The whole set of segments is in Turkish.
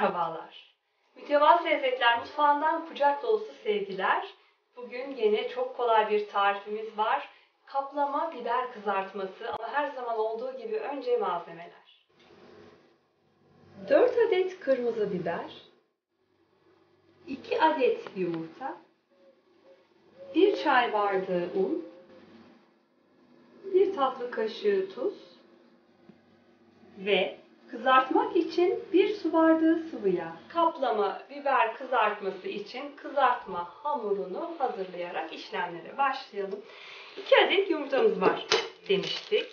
Merhabalar. Mütevazı Lezzetler Mutfağı'ndan kucak dolusu sevgiler. Bugün yine çok kolay bir tarifimiz var. Kaplama biber kızartması ama her zaman olduğu gibi önce malzemeler. 4 adet kırmızı biber, 2 adet yumurta, 1 çay bardağı un, 1 tatlı kaşığı tuz ve kızartmak için 1 su bardağı sıvı yağ. Kaplama biber kızartması için kızartma hamurunu hazırlayarak işlemlere başlayalım. 2 adet yumurtamız var demiştik.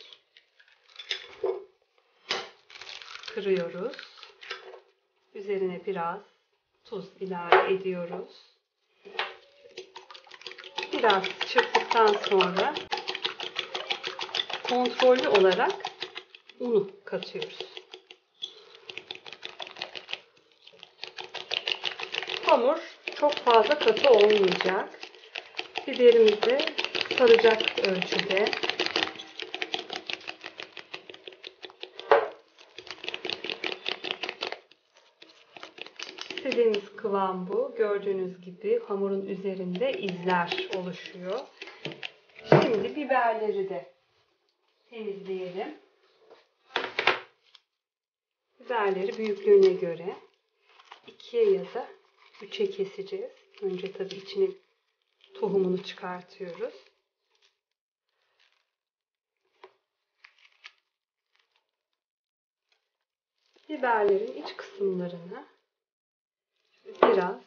Kırıyoruz. Üzerine biraz tuz ilave ediyoruz. Biraz çırptıktan sonra kontrollü olarak unu katıyoruz. Hamur çok fazla katı olmayacak. Biberimizi saracak ölçüde. İstediğimiz kıvam bu. Gördüğünüz gibi hamurun üzerinde izler oluşuyor. Şimdi biberleri de temizleyelim. Biberleri büyüklüğüne göre ikiye ya da üçe keseceğiz. Önce tabii içinin tohumunu çıkartıyoruz. Biberlerin iç kısımlarını biraz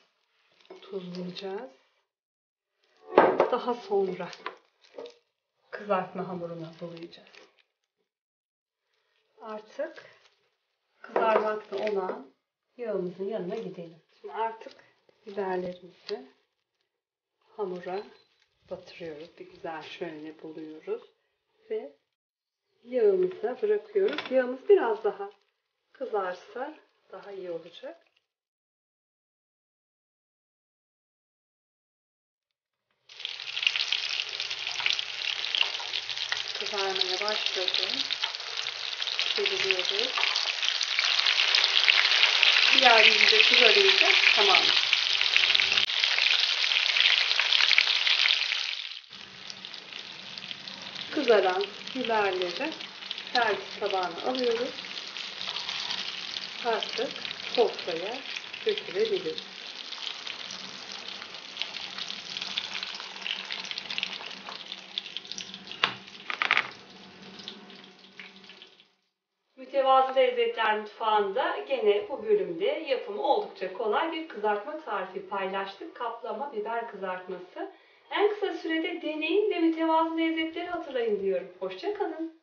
tuzlayacağız. Daha sonra kızartma hamuruna bulayacağız. Artık kızarmakta olan yağımızın yanına gidelim. Şimdi artık biberlerimizi hamura batırıyoruz. Bir güzel şöyle buluyoruz. Ve yağımıza bırakıyoruz. Yağımız biraz daha kızarsa daha iyi olacak. Kızarmaya başladı. Çeviriyoruz. Diğer yüzü de kızarınca tamam. Kızaran biberleri servis tabağına alıyoruz. Artık sofraya götürebiliriz. Mütevazı Lezzetler Mutfağı'nda gene bu bölümde yapımı oldukça kolay bir kızartma tarifi paylaştık. Kaplama biber kızartması. En kısa sürede deneyin ve mütevazı lezzetleri hatırlayın diyorum. Hoşçakalın.